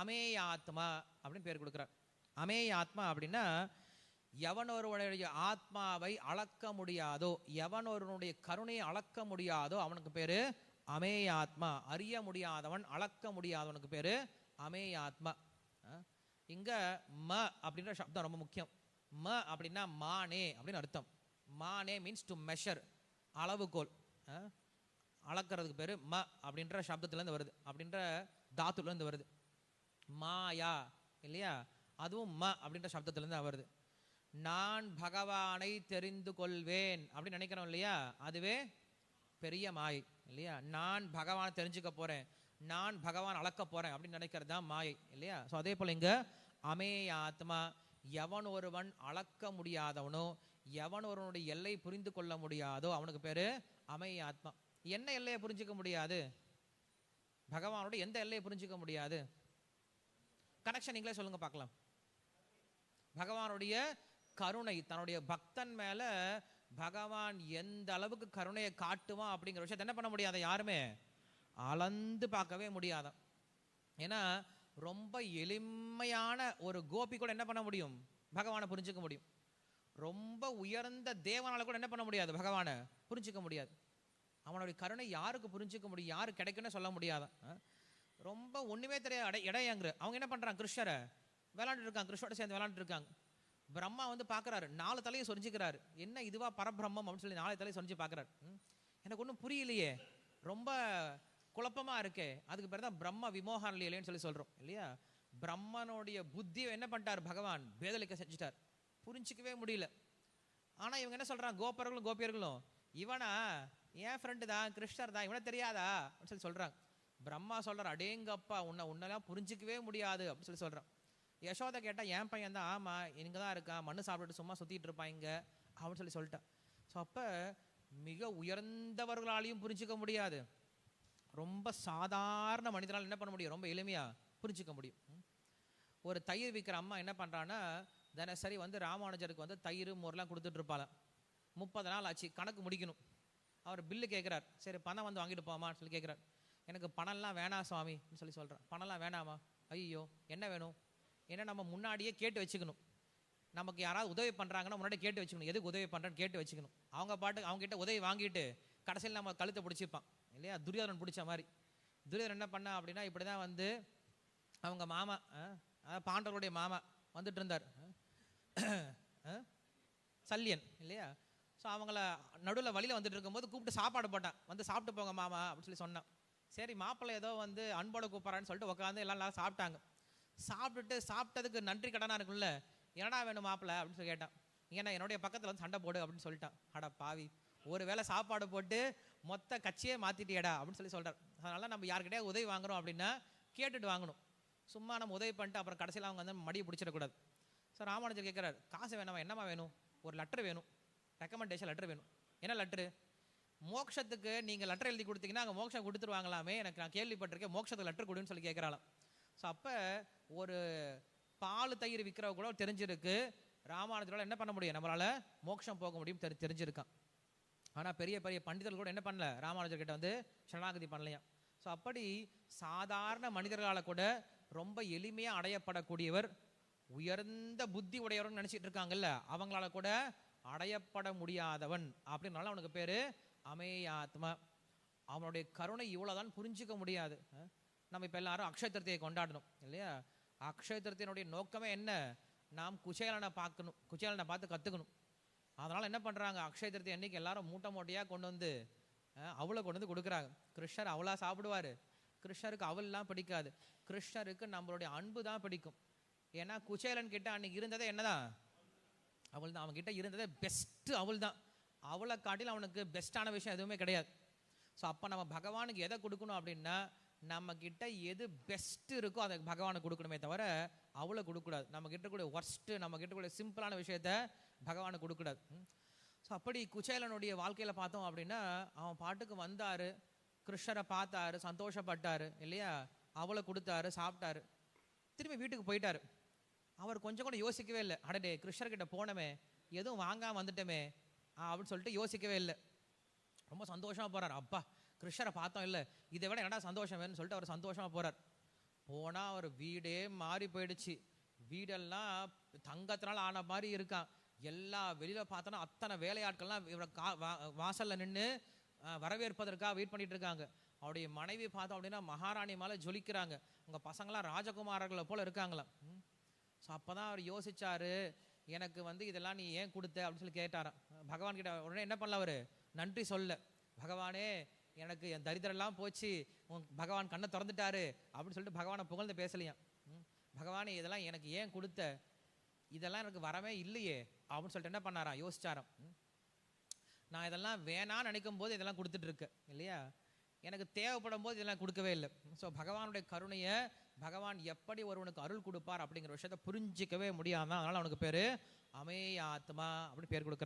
அமேயாத்மா அப்படின்னு பேர் கொடுக்குறார். அமேயாத்மா அப்படின்னா எவன் ஒருவனுடைய ஆத்மாவை அளக்க முடியாதோ எவன் ஒருவனுடைய கருணையை அளக்க முடியாதோ அவனுக்கு பேரு அமேயாத்மா. அறிய முடியாதவன் அளக்க முடியாதவனுக்கு பேர் அமேயாத்மா. ஆத்மா இங்கே ம அப்படின்ற சப்தம் ரொம்ப முக்கியம். ம அப்படின்னா மானே அப்படின்னு அர்த்தம். மானே மீன்ஸ் டு மெஷர் அளவுகோல். அளக்கிறதுக்கு பேர் ம அப்படின்ற சப்தத்துலேருந்து வருது. அப்படின்ற தாத்துலேருந்து வருது. மாயா இல்லையா? அதுவும் ம அப்படின்ற சப்தத்துலேருந்து வருது. நான் பகவானை தெரிந்து கொள்வேன் அப்படின்னு நினைக்கிறோம் இல்லையா? அதுவே பெரிய மாயை இல்லையா? நான் பகவானை தெரிஞ்சுக்க போறேன். நான் பகவான் அளக்க போறேன் அப்படின்னு நினைக்கிறது தான் மாயை இல்லையா? ஸோ அதே போல இங்க அமேயாத்மா எவன் ஒருவன் அளக்க முடியாதவனோ எவன் ஒருவனுடைய எல்லை புரிந்து கொள்ள முடியாதோ அவனுக்கு பேரு அமேயாத்மா என்ன எல்லையை புரிஞ்சுக்க முடியாது? பகவானோட எந்த எல்லையை புரிஞ்சுக்க முடியாது? கனெக்ஷன் நீங்களே சொல்லுங்க பார்க்கலாம். பகவானுடைய கருணை தன்னுடைய பக்தன் மேல பகவான் எந்த அளவுக்கு கருணையை காட்டுவான் அப்படிங்கிற விஷயத்தை என்ன பண்ண முடியாத யாருமே? அளந்து பார்க்கவே முடியாதான் ஏன்னா ரொம்ப எளிமையான ஒரு கோபி கூட என்ன பண்ண முடியும்? பகவானை புரிஞ்சுக்க முடியும். ரொம்ப உயர்ந்த தேவனால கூட என்ன பண்ண முடியாது? பகவானை புரிஞ்சுக்க முடியாது. அவனுடைய கருணை யாருக்கு புரிஞ்சுக்க முடியும்? யாரு கிடைக்குன்னு சொல்ல முடியாதான் ரொம்ப ஒண்ணுமே தெரியாது அடை இடையங்கிற. அவங்க என்ன பண்ணுறாங்க கிருஷ்ணரை விளாண்டுட்டு இருக்காங்க. கிருஷ்ணோட சேர்ந்து விளாண்டுட்டு இருக்காங்க. பிரம்மா வந்து பார்க்கறாரு நாலு தலையும் சொரிஞ்சுக்கிறாரு. என்ன இதுவா பரபிரம்மம் அப்படின்னு சொல்லி நாலு தலையும் சொரிஞ்சு பார்க்குறாரு எனக்கு ஒன்றும் புரியலையே. ரொம்ப குழப்பமா இருக்கே. அதுக்கு பேர் தான் பிரம்ம விமோகன் இல்லையேன்னு சொல்லி சொல்றோம். இல்லையா? பிரம்மனுடைய புத்தியை என்ன பண்ணிட்டார் பகவான்? பேதலிக்க செஞ்சுட்டார். புரிஞ்சிக்கவே முடியல. ஆனா இவங்க என்ன சொல்கிறாங்க கோபர்களும் கோபியர்களும் இவனா என் ஃப்ரெண்டு தான் கிருஷ்ணர் தான் இவனை தெரியாதா? அப்படின்னு சொல்லி சொல்றாங்க. பிரம்மா சொல்கிறார் அடேங்கப்பா உன்னை உன்னெல்லாம் புரிஞ்சிக்கவே முடியாது. அப்படின்னு சொல்லி சொல்றான். யசோதை கேட்டால் என் பையன் தான் ஆமாம் இங்கே தான் இருக்கான் மண்ணு சாப்பிட்டுட்டு சும்மா சுற்றிட்டு இருப்பான் இங்கே. அப்படின்னு சொல்லி சொல்லிட்டான். ஸோ அப்ப மிக உயர்ந்தவர்களாலையும் புரிஞ்சிக்க முடியாது. ரொம்ப சாதாரண மனிதனால் என்ன பண்ண முடியும்? ரொம்ப எளிமையா புரிஞ்சுக்க முடியும். ஒரு தயிர் விற்கிற அம்மா என்ன பண்றான்னா தினசரி வந்து ராமானுஜருக்கு வந்து தயிர் மோர்லாம் கொடுத்துட்டு முப்பது நாள் ஆச்சு கணக்கு முடிக்கணும். அவர் பில்லு கேட்குறார் சரி பணம் வந்து வாங்கிட்டு போமான்னு சொல்லி கேட்குறார் எனக்கு பணம்லாம் வேணாம் சுவாமின்னு சொல்லி சொல்கிறேன் பணம்லாம் வேணாமா? ஐயோ என்ன வேணும்? ஏன்னா நம்ம முன்னாடியே கேட்டு வச்சுக்கணும். நமக்கு யாராவது உதவி பண்ணுறாங்கன்னா முன்னாடி கேட்டு வச்சுக்கணும். எதுக்கு உதவி பண்ணுறேன்னு கேட்டு வச்சுக்கணும். அவங்க பாட்டுக்கு அவங்ககிட்ட உதவி வாங்கிட்டு கடைசியில் நம்ம கழுத்தை பிடிச்சிப்பான். இல்லையா? துரியோதனன் பிடிச்ச மாதிரி. துரியோதனன் என்ன பண்ணா அப்படின்னா இப்படி தான் வந்து அவங்க மாமா பாண்டவருடைய மாமா வந்துட்டு இருந்தார். சல்லியன் இல்லையா? ஸோ அவங்கள நடுவில் வழியில் வந்துட்டு இருக்கும்போது கூப்பிட்டு சாப்பாடு போட்டான். வந்து சாப்பிட்டு போங்க மாமா அப்படின்னு சொல்லி சொன்னான். சரி மாப்பிள்ளை ஏதோ வந்து அன்போட கூப்பிட்றான்னு சொல்லிட்டு உட்காந்து எல்லாம் நல்லா சாப்பிட்டாங்க. சாப்பிட்டுட்டு சாப்பிட்டதுக்கு நன்றி கடனாக இருக்கும்ல. என்னடா வேணும் மாப்பிள்ளை? அப்படின்னு சொல்லி கேட்டான். ஏன்னா என்னுடைய பக்கத்தில் வந்து சண்டை போடு அப்படின்னு சொல்லிட்டான். அட பாவி. ஒரு வேளை சாப்பாடு போட்டு மொத்த கட்சியே மாற்றிட்டியடா அப்படின்னு சொல்லி சொல்கிறார் அதனால் நம்ம யார்கிட்டே உதவி வாங்குறோம் அப்படின்னா கேட்டுட்டு வாங்கணும். சும்மா நம்ம உதவி பண்ணிட்டு அப்புறம் கடைசியில் அவங்க வந்து மடியை பிடிச்சிடக்கூடாது. ஸோ ராமானுஜர் கேட்குறாரு காசு வேணாமா? என்னம்மா வேணும்? ஒரு லெட்டர் வேணும். ரெக்கமெண்டேஷன் லெட்டர் வேணும். என்ன லெட்ரு மோட்சத்துக்கு நீங்கள் லெட்டர் எழுதி கொடுத்தீங்கன்னா அங்கே மோட்சம் கொடுத்துருவாங்களாமே. எனக்கு நான் கேள்விப்பட்டிருக்கேன் மோட்சத்துக்கு லெட்டர் கொடுன்னு சொல்லி கேட்குறாளாம் ஸோ அப்போ ஒரு பால் தயிர் விற்கிறவ கூட தெரிஞ்சிருக்கு. ராமானுஜரால் என்ன பண்ண முடியும்? நம்மளால மோட்சம் போக முடியும் தெரி தெரிஞ்சிருக்கான். ஆனால் பெரிய பெரிய பண்டிதர்கள் கூட என்ன பண்ணல? ராமானுஜர் கிட்ட வந்து சரணாகதி பண்ணலையா ஸோ அப்படி சாதாரண மனிதர்களால் கூட ரொம்ப எளிமையாக அடையப்படக்கூடியவர் உயர்ந்த புத்தி உடையவர்னு நினச்சிட்டு இருக்காங்கல்ல அவங்களால கூட அடையப்பட முடியாதவன் அப்படின்னால அவனுக்கு பேரு அமேயாத்மா அவனுடைய கருணை இவ்வளோதான் புரிஞ்சுக்க முடியாது. நம்ம இப்போ எல்லாரும் அக்ஷய திருத்தியை கொண்டாடணும் இல்லையா? அக்ஷய திருத்தியினுடைய நோக்கமே என்ன? நாம் குச்சேலனை பார்க்கணும் குச்சேலனை பார்த்து கற்றுக்கணும் அதனால் என்ன பண்ணுறாங்க அக்ஷய திருத்தி அன்னைக்கு எல்லாரும் மூட்டை மூட்டையாக கொண்டு வந்து அவளை கொண்டு வந்து கொடுக்குறாங்க. கிருஷ்ணர் அவளாக சாப்பிடுவாரு. கிருஷ்ணருக்கு அவள்லாம் பிடிக்காது. கிருஷ்ணருக்கு நம்மளுடைய அன்பு தான் பிடிக்கும். ஏன்னா குச்சேலன் கிட்ட அன்னைக்கு இருந்ததே என்னதான்? அவள் தான் அவன்கிட்ட இருந்ததே பெஸ்ட்டு அவள் தான் அவளை காட்டிலும் அவனுக்கு பெஸ்ட்டான விஷயம் எதுவுமே கிடையாது. ஸோ அப்போ நம்ம பகவானுக்கு எதை கொடுக்கணும் அப்படின்னா நம்ம கிட்ட எது பெஸ்ட்டு இருக்கோ அதை பகவானுக்கு கொடுக்கணுமே தவிர அவளை கொடுக்கூடாது நம்ம கூட ஒர்ஸ்ட்டு நம்ம கூட சிம்பிளான விஷயத்த பகவானுக்கு கொடுக்கூடாது ஸோ அப்படி குச்சேலனுடைய வாழ்க்கையில் பார்த்தோம் அப்படின்னா அவன் பாட்டுக்கு வந்தாரு கிருஷ்ணரை பார்த்தாரு சந்தோஷப்பட்டாரு இல்லையா? அவளை கொடுத்தாரு சாப்பிட்டாரு. திரும்பி வீட்டுக்கு போயிட்டாரு. அவர் கொஞ்சம் கூட யோசிக்கவே இல்லை. அடடே கிருஷ்ணர்கிட்ட போனமே எதுவும் வாங்காமல் வந்துட்டோமே அப்படின்னு சொல்லிட்டு யோசிக்கவே இல்லை. ரொம்ப சந்தோஷமாக போகிறார் அப்பா கிருஷ்ணரை பார்த்தோம் இல்லை. இதை விட என்னடா சந்தோஷம் வேணும்னு சொல்லிட்டு அவர் சந்தோஷமாக போகிறார் போனால் அவர் வீடே மாறி போயிடுச்சு. வீடெல்லாம் தங்கத்தினால் ஆன மாதிரி இருக்கான். எல்லா வெளியில் பார்த்தோன்னா அத்தனை வேலையாட்கள்லாம் இவரை கா வா- வாசலில் நின்று வரவேற்பதற்காக வெயிட் பண்ணிட்டு இருக்காங்க. அவருடைய மனைவி பார்த்தோம் அப்படின்னா மகாராணி மேலே ஜொலிக்கிறாங்க. உங்கள் பசங்களாம் ராஜகுமாரர்களை போல் இருக்காங்களாம். ஸோ அப்பதான் அவர் யோசிச்சாரு எனக்கு வந்து இதெல்லாம் நீ ஏன் கொடுத்த அப்படின்னு சொல்லி கேட்டாராம். பகவான் கிட்ட உடனே என்ன பண்ணல அவரு? நன்றி சொல்ல. பகவானே எனக்கு என் தரித்திரெல்லாம் போச்சு. உன் பகவான் கண்ணை திறந்துட்டாரு அப்படின்னு சொல்லிட்டு பகவானை புகழ்ந்து பேசலையாம். பகவானே இதெல்லாம் எனக்கு ஏன் கொடுத்த? இதெல்லாம் எனக்கு வரவே இல்லையே அப்படின்னு சொல்லிட்டு என்ன பண்ணாராம்? யோசிச்சாராம். ம். நான் இதெல்லாம் வேணான்னு நினைக்கும் போது இதெல்லாம் கொடுத்துட்ருக்கேன் இல்லையா? எனக்கு தேவைப்படும் போது இதெல்லாம் கொடுக்கவே இல்லை. ஸோ பகவானுடைய கருணையை பகவான் எப்படி ஒருவனுக்கு அருள் கொடுப்பார் அப்படிங்கிற விஷயத்தை புரிஞ்சிக்கவே முடியாமல் அதனால் அவனுக்கு பேர் அமே ஆத்மா அப்படின்னு பேர் கொடுக்க